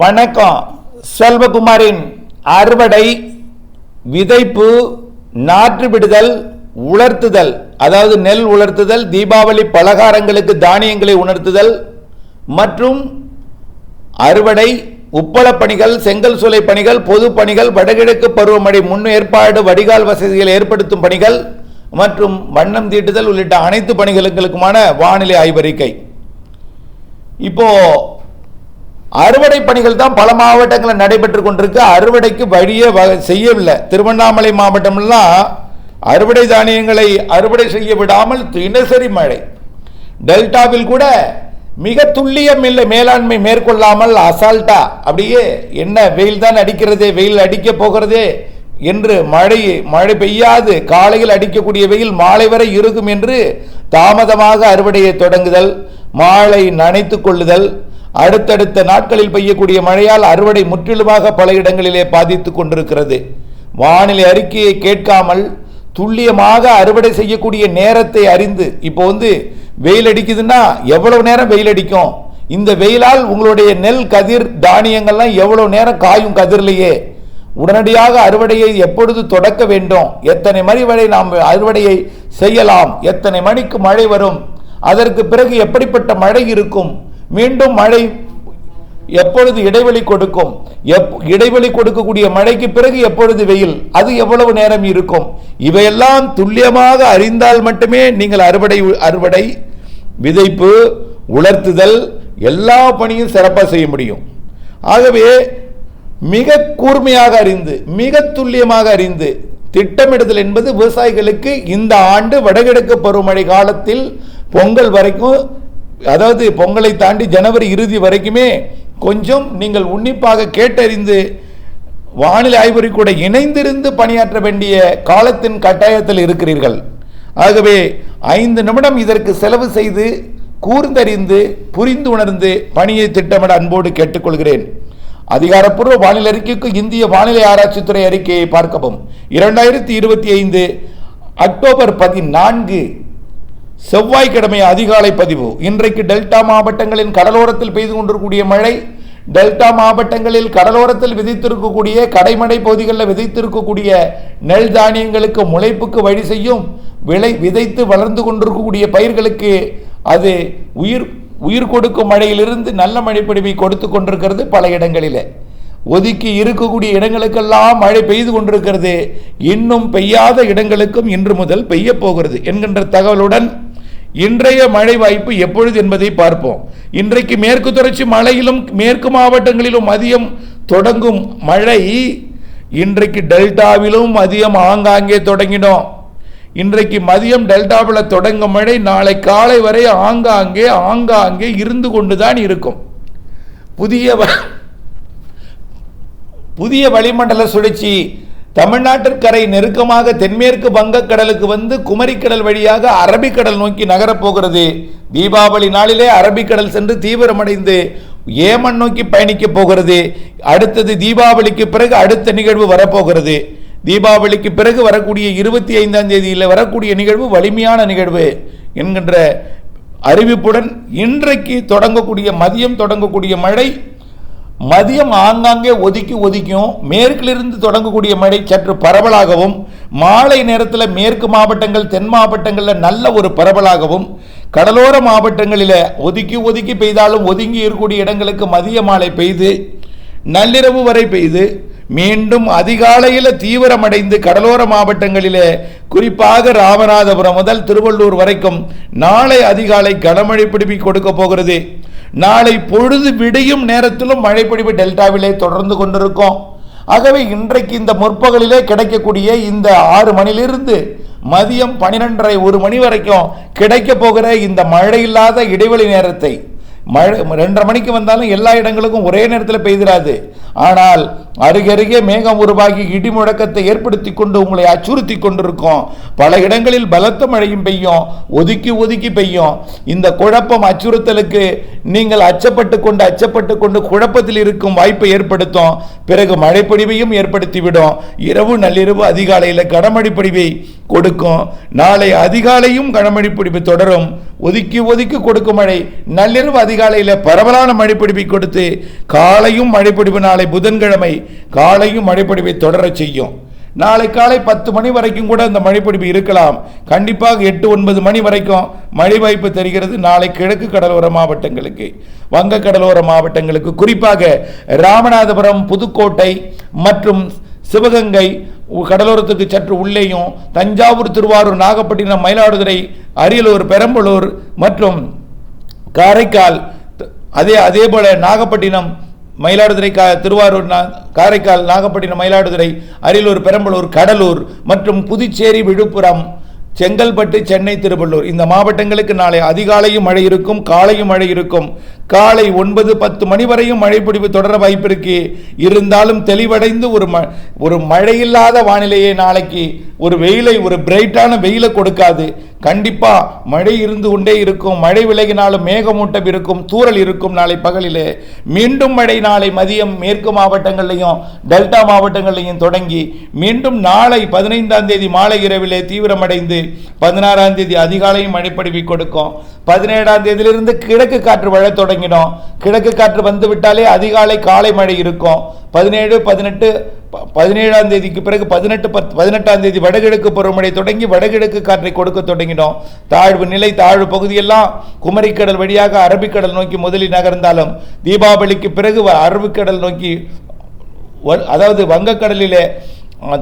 வணக்கம். செல்வகுமாரின் அறுவடை விதைப்பு நாற்று விடுதல் உலர்த்துதல் அதாவது நெல் உலர்த்துதல் தீபாவளி பலகாரங்களுக்கு தானியங்களை உணர்த்துதல் மற்றும் அறுவடை உப்பளப் பணிகள் செங்கல் சூளை பணிகள் பொது பணிகள் வடகிழக்கு பருவமழை முன் ஏற்பாடு வடிகால் வசதிகளை ஏற்படுத்தும் பணிகள் மற்றும் வண்ணம் தீட்டுதல் உள்ளிட்ட அனைத்து பணிகளுக்குமான வானிலை ஆய்வறிக்கை. இப்போ அறுவடை பணிகள் தான் பல மாவட்டங்களில் நடைபெற்று கொண்டிருக்கு. அறுவடைக்கு வழியே வ- செய்யவில்லை. திருவண்ணாமலை மாவட்டம்லாம் அறுவடை தானியங்களை அறுவடை செய்ய விடாமல் தினசரி மழை. டெல்டாவில் கூட மிக துல்லியம் இல்லை. மேலாண்மை மேற்கொள்ளாமல் அசால்ட்டா அப்படியே என்ன வெயில் தான் அடிக்கிறதே வெயில் அடிக்க போகிறதே என்று மழை மழை பெய்யாது. காலையில் அடிக்கக்கூடிய வெயில் மாலை வரை இருக்கும் என்று தாமதமாக அறுவடையை தொடங்குதல் மாலை நனைத்து கொள்ளுதல் அடுத்தடுத்த நாட்களில் பெய்யக்கூடிய மழையால் அறுவடை முற்றிலுமாக பல இடங்களிலே பாதித்துக் கொண்டிருக்கிறது. வானிலை அறிக்கையை கேட்காமல் துல்லியமாக அறுவடை செய்யக்கூடிய நேரத்தை அறிந்து இப்போ வந்து வெயில் அடிக்குதுன்னா எவ்வளவு நேரம் வெயில் அடிக்கும்? இந்த வெயிலால் உங்களுடைய நெல் கதிர் தானியங்கள்லாம் எவ்வளவு நேரம் காயும் கதிர்லையே? உடனடியாக அறுவடையை எப்பொழுது தொடக்க வேண்டும்? எத்தனை மணி வரை நாம் அறுவடையை செய்யலாம்? எத்தனை மணிக்கு மழை வரும்? அதற்கு பிறகு எப்படிப்பட்ட மழை இருக்கும்? மீண்டும் மழை எப்பொழுது இடைவெளி கொடுக்கும்? எப்- இடைவெளி கொடுக்கக்கூடிய மழைக்கு பிறகு எப்பொழுது வெயில்? அது எவ்வளவு நேரம் இருக்கும்? இவையெல்லாம் துல்லியமாக அறிந்தால் மட்டுமே நீங்கள் அறுவடை அறுவடை விதைப்பு உலர்த்துதல் எல்லா பணியும் சிறப்பாக செய்ய முடியும். ஆகவே மிக கூர்மையாக அறிந்து மிக துல்லியமாக அறிந்து திட்டமிடுதல் என்பது விவசாயிகளுக்கு இந்த ஆண்டு வடகிழக்கு பருவமழை காலத்தில் பொங்கல் வரைக்கும் அதாவது பொங்கலை தாண்டி ஜனவரி இறுதி வரைக்குமே கொஞ்சம் நீங்கள் உன்னிப்பாக கேட்டறிந்து வானிலை ஆய்வறி கூட இணைந்திருந்து பணியாற்ற வேண்டிய காலத்தின் கட்டாயத்தில் இருக்கிறீர்கள். ஆகவே ஐந்து நிமிடம் இதற்கு செலவு செய்து கூர்ந்தறிந்து புரிந்து உணர்ந்து பணியை திட்டமிட அன்போடு கேட்டுக்கொள்கிறேன். அதிகாரப்பூர்வ வானிலை அறிக்கைக்கு இந்திய வானிலை ஆராய்ச்சித்துறை அறிக்கையை பார்க்கவும். இரண்டாயிரத்தி இருபத்தி ஐந்து அக்டோபர் பதினான்கு செவ்வாய்க்கிழமை அதிகாலை பதிவு. இன்றைக்கு டெல்டா மாவட்டங்களின் கடலோரத்தில் பெய்து கொண்டிருக்கக்கூடிய மழை டெல்டா மாவட்டங்களில் கடலோரத்தில் விதைத்திருக்கக்கூடிய கடைமடை பகுதிகளில் விதைத்திருக்கக்கூடிய நெல் தானியங்களுக்கு முளைப்புக்கு வழி செய்யும் விளை விதைத்து வளர்ந்து கொண்டிருக்கக்கூடிய பயிர்களுக்கு அது உயிர் உயிர் கொடுக்கும் மழையிலிருந்து நல்ல மழைப்பொழிவை கொடுத்து கொண்டிருக்கிறது பல இடங்களில். ஒதுக்கி இருக்கக்கூடிய இடங்களுக்கெல்லாம் மழை பெய்து கொண்டிருக்கிறது. இன்னும் பெய்யாத இடங்களுக்கும் இன்று முதல் பெய்ய போகிறது என்கின்ற தகவலுடன் இன்றைய மழை வாய்ப்பு எப்பொழுது என்பதை பார்ப்போம். இன்றைக்கு மேற்கு தொடர்ச்சி மலையிலும் மேற்கு மாவட்டங்களிலும் மதியம் தொடங்கும் மழை இன்றைக்கு டெல்டாவிலும் மதியம் ஆங்காங்கே தொடங்கினோம். இன்றைக்கு மதியம் டெல்டாவில் தொடங்கும் மழை நாளை காலை வரை ஆங்காங்கே ஆங்காங்கே இருந்து கொண்டு தான் இருக்கும். புதிய வ- புதிய வளிமண்டல சுழற்சி தமிழ்நாட்டிற்கரை நெருக்கமாக தென்மேற்கு வங்கக்கடலுக்கு வந்து குமரிக்கடல் வழியாக அரபிக்கடல் நோக்கி நகரப் போகிறது. தீபாவளி நாளிலே அரபிக்கடல் சென்று தீவிரமடைந்து ஏமன் நோக்கி பயணிக்கப் போகிறது. அடுத்தது தீபாவளிக்கு பிறகு அடுத்த நிகழ்வு வரப்போகிறது. தீபாவளிக்கு பிறகு வரக்கூடிய இருபத்தி ஐந்தாம் தேதியில் வரக்கூடிய நிகழ்வு வலிமையான நிகழ்வு என்கின்ற அறிவிப்புடன் இன்றைக்கு தொடங்கக்கூடிய மதியம் தொடங்கக்கூடிய மழை மதியம் ஆங்காங்கே ஒதுக்கி ஒதுக்கியும் மேற்கிலிருந்து தொடங்கக்கூடிய மழை சற்று பரவலாகவும் மாலை நேரத்தில் மேற்கு மாவட்டங்கள் தென் மாவட்டங்களில் நல்ல ஒரு பரவலாகவும் கடலோர மாவட்டங்களில் ஒதுக்கி ஒதுக்கி பெய்தாலும் ஒதுங்கி இருக்கக்கூடிய இடங்களுக்கு மதிய மாலை பெய்து நள்ளிரவு வரை பெய்து மீண்டும் அதிகாலையில் தீவிரமடைந்து கடலோர மாவட்டங்களிலே குறிப்பாக ராமநாதபுரம் முதல் திருவள்ளூர் வரைக்கும் நாளை அதிகாலை கனமழை பிடிப்பி கொடுக்க போகிறது. நாளை பொழுது விடியும் நேரத்திலும் மழைப்பொழிவு டெல்டாவிலே தொடர்ந்து கொண்டிருக்கும். ஆகவே இன்றைக்கு இந்த முற்பகலிலே கிடைக்கக்கூடிய இந்த ஆறு மணிலிருந்து மதியம் பனிரெண்டரை ஒரு மணி வரைக்கும் கிடைக்க போகிற இந்த மழை இல்லாத இடைவெளி நேரத்தை மழை ரெண்டரை மணிக்கு வந்தாலும் எல்லா இடங்களுக்கும் ஒரே நேரத்தில் பெய்திராது. ஆனால் அருகருகே மேகம் உருவாகி இடி முழக்கத்தை ஏற்படுத்தி கொண்டு உங்களை அச்சுறுத்தி கொண்டிருக்கும். பல இடங்களில் பலத்த மழையும் பெய்யும் ஒதுக்கி ஒதுக்கி பெய்யும். இந்த குழப்பம் அச்சுறுத்தலுக்கு நீங்கள் அச்சப்பட்டு கொண்டு அச்சப்பட்டு கொண்டு குழப்பத்தில் இருக்கும் வாய்ப்பை ஏற்படுத்தும். பிறகு மழைப்பொழிவையும் ஏற்படுத்திவிடும். இரவு நள்ளிரவு அதிகாலையில் கனமழை பொழிவை கொடுக்கும். நாளை அதிகாலையும் கனமழை பொழிவு தொடரும். ஒதுக்கி ஒதுக்கி கொடுக்கும் மழை. நள்ளிரவு அதிகாலையில் பரவலான மழைப்பிடிப்பை கொடுத்து காலையும் மழைப்பிடிப்பு நாளை புதன்கிழமை காலையும் மழைப்பிடிப்பை தொடரச் செய்யும். நாளை காலை பத்து மணி வரைக்கும் கூட அந்த மழைப்பிடிப்பு இருக்கலாம். கண்டிப்பாக எட்டு ஒன்பது மணி வரைக்கும் மழை வாய்ப்பு தெரிகிறது. நாளை கிழக்கு கடலோர மாவட்டங்களுக்கு வங்க கடலோர மாவட்டங்களுக்கு. குறிப்பாக ராமநாதபுரம் புதுக்கோட்டை மற்றும் சிவகங்கை கடலோரத்துக்கு சற்று உள்ளேயும் தஞ்சாவூர் திருவாரூர் நாகப்பட்டினம் மயிலாடுதுறை அரியலூர் பெரம்பலூர் மற்றும் காரைக்கால் அதே அதே போல நாகப்பட்டினம் மயிலாடுதுறை கா திருவாரூர் நா காரைக்கால் நாகப்பட்டினம் மயிலாடுதுறை அரியலூர் பெரம்பலூர் கடலூர் மற்றும் புதுச்சேரி விழுப்புரம் செங்கல்பட்டு சென்னை திருவள்ளூர். இந்த மாவட்டங்களுக்கு நாளை அதிகாலையும் மழை இருக்கும் காலையும் மழை இருக்கும். காலை ஒன்பது பத்து மணி வரையும் மழை பிடிப்பு தொடர வாய்ப்பு இருக்கு. இருந்தாலும் தெளிவடைந்து ஒரு ம ஒரு மழையில்லாத வானிலையை நாளைக்கு ஒரு வெயிலை ஒரு பிரைட்டான வெயிலை கொடுக்காது. கண்டிப்பாக மழை இருந்து கொண்டே இருக்கும். மழை விலகினாலும் மேகமூட்டம் இருக்கும். தூறல் இருக்கும் நாளை பகலிலே. மீண்டும் மழை நாளை மதியம் மேற்கு மாவட்டங்கள்லையும் டெல்டா மாவட்டங்கள்லையும் தொடங்கி மீண்டும் நாளை பதினைந்தாம் தேதி மாலை இரவிலே தீவிரமடைந்து பதினாறாம் தேதி அதிகாலையும் மழைப்படுவி கொடுக்கும். பதினேழாம் தேதியிலிருந்து கிழக்கு காற்று வழ தொடங்கிடும். கிழக்கு காற்று வந்து விட்டாலே அதிகாலை காலை மழை இருக்கும். பதினேழு பதினெட்டு பதினேழாம் தேதிக்கு பிறகு பதினெட்டு பத் பதினெட்டாம் தேதி வடகிழக்கு பருவமழை தொடங்கி வடகிழக்கு காற்றை கொடுக்க தொடங்கினோம். தாழ்வு நிலை தாழ்வு பகுதியெல்லாம் குமரிக்கடல் வழியாக அரபிக்கடல் நோக்கி முதலில் நகர்ந்தாலும் தீபாவளிக்கு பிறகு அரபிக்கடல் நோக்கி வ- அதாவது வங்கக்கடலிலே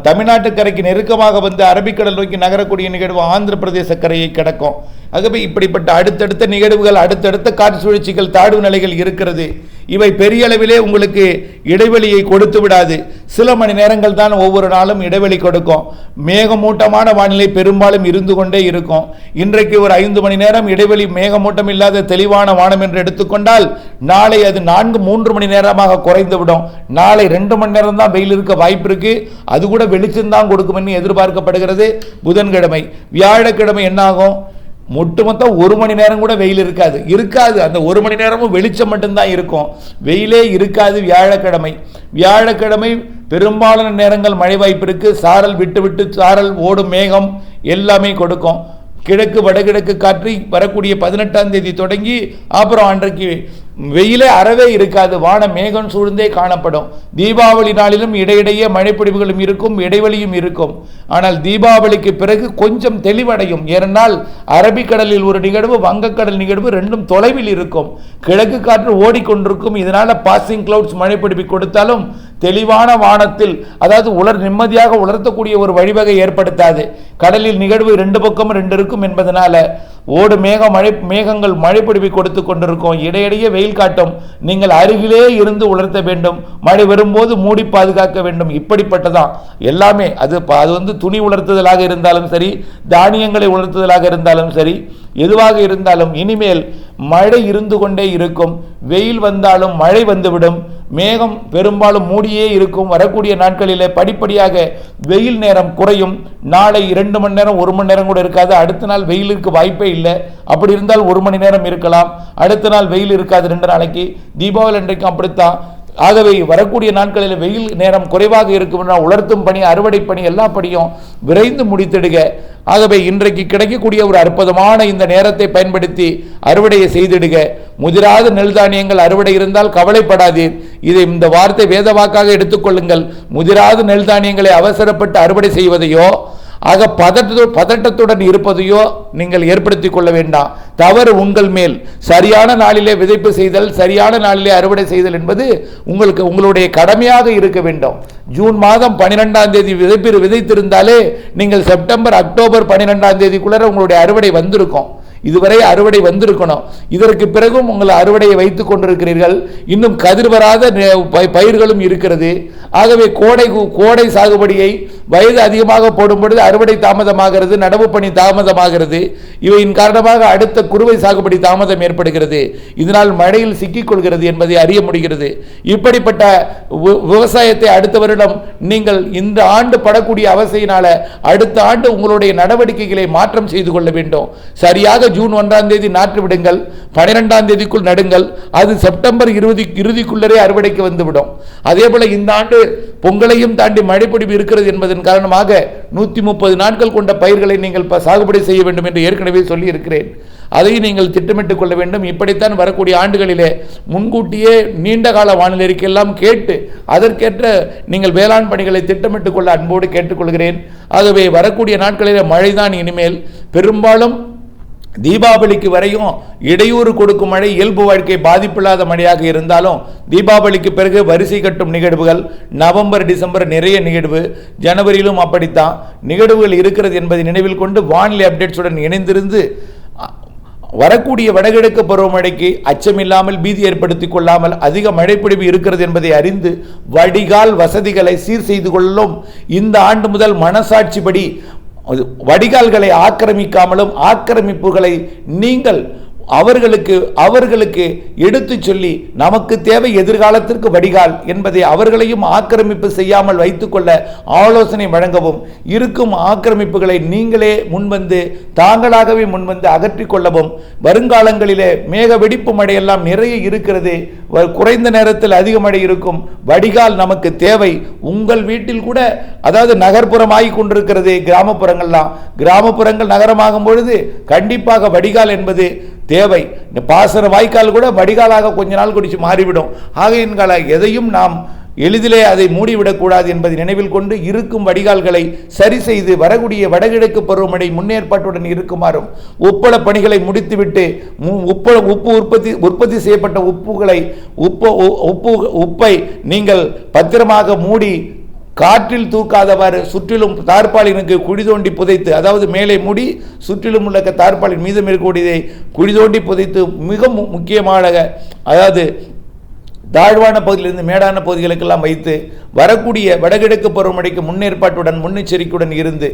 தமிழ்நாட்டு கரைக்கு நெருக்கமாக வந்து அரபிக்கடல் நோக்கி நகரக்கூடிய நிகழ்வு ஆந்திர பிரதேச கரையை கிடக்கும். ஆகவே இப்படிப்பட்ட அடுத்தடுத்த நிகழ்வுகள் அடுத்தடுத்த காற்று சுழற்சிகள் தாழ்வு நிலைகள் இருக்கிறது. இவை பெரிய அளவிலே உங்களுக்கு இடைவெளியை கொடுத்து விடாது. சில மணி நேரங்கள் தான் ஒவ்வொரு நாளும் இடைவெளி கொடுக்கும். மேகமூட்டமான வானிலை பெரும்பாலும் இருந்து கொண்டே இருக்கும். இன்றைக்கு ஒரு ஐந்து மணி நேரம் இடைவெளி மேகமூட்டம் இல்லாத தெளிவான வானம் என்று எடுத்துக்கொண்டால் நாளை அது நான்கு மூன்று மணி நேரமாக குறைந்து விடும் நாளை ரெண்டு மணி நேரம் தான் வெயில் இருக்க வாய்ப்பு இருக்கு. அது கூட வெளிச்சம் தான் கொடுக்கும் என்று எதிர்பார்க்கப்படுகிறது. புதன்கிழமை வியாழக்கிழமை என்னாகும்? ஒட்டுமொத்தம் ஒரு மணி நேரம் கூட வெயில் இருக்காது. இருக்காது. அந்த ஒரு மணி நேரமும் வெளிச்சம் மட்டும்தான் இருக்கும். வெயிலே இருக்காது வியாழக்கிழமை. வியாழக்கிழமை பெரும்பாலான நேரங்கள் மழை வாய்ப்பு இருக்குது சாரல் விட்டு விட்டு சாரல் ஓடும் மேகம் எல்லாமே கொடுக்கும். கிழக்கு வடகிழக்கு காற்று வரக்கூடிய பதினெட்டாம் தேதி தொடங்கி அப்புறம் அன்றைக்கு வெயிலே அறவே இருக்காது. வானம் மேகம் சூழ்ந்தே காணப்படும். தீபாவளி நாளிலும் இடையிடையே மழைப்பிடிவுகளும் இருக்கும் இடைவெளியும் இருக்கும். ஆனால் தீபாவளிக்கு பிறகு கொஞ்சம் தெளிவடையும். ஏனென்றால் அரபிக்கடலில் ஒரு நிகழ்வு வங்கக்கடல் நிகழ்வு ரெண்டும் தொலைவில் இருக்கும். கிழக்கு காற்று ஓடிக்கொண்டிருக்கும். இதனால பாசிங் கிளவுட்ஸ் மழைப்பிடிப்பு கொடுத்தாலும் தெளிவான வானத்தில் அதாவது உலர் நிம்மதியாக உலர்த்தக்கூடிய ஒரு வழிவகை ஏற்படுத்தாது. கடலில் நிகழ்வு ரெண்டு பக்கம் ரெண்டு இருக்கும் என்பதனால ஓடு மேக மழை மேகங்கள் மழைப்பிடிப்பை கொடுத்து கொண்டிருக்கும். இடையிடையே வெயில் காட்டும். நீங்கள் அருகிலே இருந்து உலர்த்த வேண்டும். மழை வரும்போது மூடி பாதுகாக்க வேண்டும். இப்படிப்பட்டதான். எல்லாமே அது அது வந்து துணி உலர்த்துதலாக இருந்தாலும் சரி தானியங்களை உலர்த்துதலாக இருந்தாலும் சரி எதுவாக இருந்தாலும் இனிமேல் மழை இருந்து கொண்டே இருக்கும். வெயில் வந்தாலும் மழை வந்துவிடும். மேகம் பெரும்பாலும் மூடியே இருக்கும். வரக்கூடிய நாட்களிலே படிப்படியாக வெயில் நேரம் குறையும். நாளை இரண்டு மணி நேரம் ஒரு மணி நேரம் கூட இருக்காது. அடுத்த நாள் வெயிலுக்கு வாய்ப்பே இல்லை. அப்படி இருந்தால் ஒரு மணி நேரம் இருக்கலாம். அடுத்த நாள் வெயில் இருக்காது. ரெண்டு நாளைக்கு. தீபாவளி அன்றைக்கும் அப்படித்தான். ஆகவே வரக்கூடிய நாட்களில் வெயில் நேரம் குறைவாக இருக்கும். உலர்த்தும் பணி அறுவடை பணி எல்லா பணியும் விரைந்து முடித்திடுக. ஆகவே இன்றைக்கு கிடைக்கக்கூடிய ஒரு அற்புதமான இந்த நேரத்தை பயன்படுத்தி அறுவடையை செய்திடுக. முதிராத நெல் தானியங்கள் அறுவடை இருந்தால் கவலைப்படாதீர். இதை இந்த வார்த்தை வேதவாக்காக எடுத்துக்கொள்ளுங்கள். முதிராத நெல் தானியங்களை அவசரப்பட்டு அறுவடை செய்வதையோ ஆக பதட்ட பதட்டத்துடன் இருப்பதையோ நீங்கள் ஏற்படுத்தி கொள்ள வேண்டாம். தவறு உங்கள் மேல். சரியான நாளிலே விதைப்பு செய்தல் சரியான நாளிலே அறுவடை செய்தல் என்பது உங்களுக்கு உங்களுடைய கடமையாக இருக்க வேண்டும். ஜூன் மாதம் பன்னிரெண்டாம் தேதி விதைப்பு விதைத்திருந்தாலே நீங்கள் செப்டம்பர் அக்டோபர் பன்னிரெண்டாம் தேதிக்குள்ளே உங்களுடைய அறுவடை வந்திருக்கும். இதுவரை அறுவடை வந்திருக்கணும். இதற்கு பிறகும் உங்கள் அறுவடையை வைத்துக் கொண்டிருக்கிறீர்கள். இன்னும் கதிர் வராத ப- பயிர்களும் இருக்கிறது. ஆகவே கோடை கோடை சாகுபடியை வயது அதிகமாக போடும் பொழுது அறுவடை தாமதமாகிறது நடவு பணி தாமதமாகிறது. இவையின் காரணமாக அடுத்த குறுவை சாகுபடி தாமதம் ஏற்படுகிறது. இதனால் மழையில் சிக்கிக் கொள்கிறது என்பதை அறிய முடிகிறது. இப்படிப்பட்ட விவசாயத்தை அடுத்த வருடம் நீங்கள் இந்த ஆண்டு படக்கூடிய அவசையினால அடுத்த ஆண்டு உங்களுடைய நடவடிக்கைகளை மாற்றம் செய்து கொள்ள வேண்டும். சரியாக ஜூன் ஒன்றாம் தேதி நாற்று விடுங்கள். பனிரெண்டாம் தேதிக்குள் நடுங்கள். அது செப்டம்பர் இருபது இறுதிக்குள்ளரே அறுவடைக்கு வந்துவிடும். அதே போல இந்த ஆண்டு பொங்கலையும் தாண்டி மழைப்பொழிவு இருக்கிறது என்பது அதன் காரணமாக நூற்றி முப்பது நாட்கள் கொண்ட பயிர்களை நீங்கள் சாகுபடி செய்ய வேண்டும் என்று ஏற்கனவே சொல்லி இருக்கிறேன் அதையும் நீங்கள் திட்டமிட்டுக் கொள்ள வேண்டும். இப்படித்தான் வரக்கூடிய ஆண்டுகளிலே முன்கூட்டியே நீண்ட கால வானிலை கேட்டு அதற்கேற்ற நீங்கள் வேளாண் பணிகளை திட்டமிட்டுக் கொள்ள அன்போடு கேட்டுக்கொள்கிறேன். ஆகவே வரக்கூடிய நாட்களிலே மழைதான் இனிமேல். பெரும்பாலும் தீபாவளிக்கு வரையும் இடையூறு கொடுக்கும் மழை இயல்பு வாழ்க்கை பாதிப்பில்லாத மழையாக இருந்தாலும் தீபாவளிக்கு பிறகு வரிசை கட்டும் நிகழ்வுகள் நவம்பர் டிசம்பர் நிறைய நிகழ்வு. ஜனவரியிலும் அப்படித்தான். நிகழ்வுகள் இருக்கிறது என்பதை நினைவில் கொண்டு வானிலை அப்டேட்ஸுடன் இணைந்திருந்து வரக்கூடிய வடகிழக்கு பருவமழைக்கு அச்சமில்லாமல் பீதி ஏற்படுத்திக் கொள்ளாமல் அதிக மழைப்பிடிவு இருக்கிறது என்பதை அறிந்து வடிகால் வசதிகளை சீர் செய்து கொள்ளும் இந்த ஆண்டு முதல் மனசாட்சிப்படி வடிகால்களை ஆக்கிரமிக்காமலும் ஆக்கிரமிப்புகளை நீங்கள் அவர்களுக்கு அவர்களுக்கு எடுத்துச் சொல்லி நமக்கு தேவை எதிர்காலத்திற்கு வடிகால் என்பதை அவர்களையும் ஆக்கிரமிப்பு செய்யாமல் வைத்துக்கொள்ள ஆலோசனை வழங்கவும் இருக்கும் ஆக்கிரமிப்புகளை நீங்களே முன்வந்து தாங்களாகவே முன்வந்து அகற்றிக் கொள்ளவும் வருங்காலங்களிலே மேக வெடிப்பு மழையெல்லாம் நிறைய இருக்கிறது குறைந்த நேரத்தில் அதிக மழை இருக்கும் வடிகால் நமக்கு தேவை. உங்கள் வீட்டில் கூட அதாவது நகர்ப்புறமாகி கொண்டிருக்கிறது கிராமப்புறங்கள்லாம் கிராமப்புறங்கள் நகரமாகும் பொழுது கண்டிப்பாக வடிகால் என்பது தேவை. இந்த பாசன வாய்க்கால் கூட வடிகாலாக கொஞ்ச நாள் குடிச்சு மாறிவிடும். ஆகையின்கால எதையும் நாம் எளிதிலே அதை மூடிவிடக்கூடாது என்பதை நினைவில் கொண்டு இருக்கும் வடிகால்களை சரி செய்து வரக்கூடிய வடகிழக்கு பருவமழை முன்னேற்பாட்டுடன் இருக்குமாறும் உப்பள பணிகளை முடித்துவிட்டு மு- உப்ப உப்பு உற்பத்தி உற்பத்தி செய்யப்பட்ட உப்புகளை உப்பு உ- உப்பு உப்பை நீங்கள் பத்திரமாக மூடி காற்றில் தூக்காதவாறு சுற்றிலும் தார்பாலினுக்கு குழி தோண்டி புதைத்து அதாவது மேலே மூடி சுற்றிலும் உள்ள தார்பாலின் மீதம் இருக்கக்கூடியதை குழி தோண்டி புதைத்து மிக முக்கியமாக அதாவது தாழ்வான பகுதியிலிருந்து மேடான பகுதிகளுக்கெல்லாம் வைத்து வரக்கூடிய வடகிழக்கு பருவமழைக்கு முன்னேற்பாட்டுடன் முன்னெச்சரிக்கையுடன் இருந்து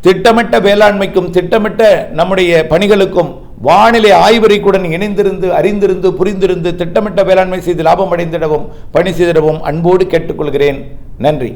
திட்டமிட்ட வேளாண்மைக்கும் திட்டமிட்ட நம்முடைய பணிகளுக்கும் வானிலை ஆய்வறிக்குடன் இணைந்திருந்து அறிந்திருந்து புரிந்திருந்து திட்டமிட்ட வேளாண்மை செய்து லாபம் அடைந்திடவும் பணி செய்திடவும் அன்போடு கேட்டுக்கொள்கிறேன். நன்றி.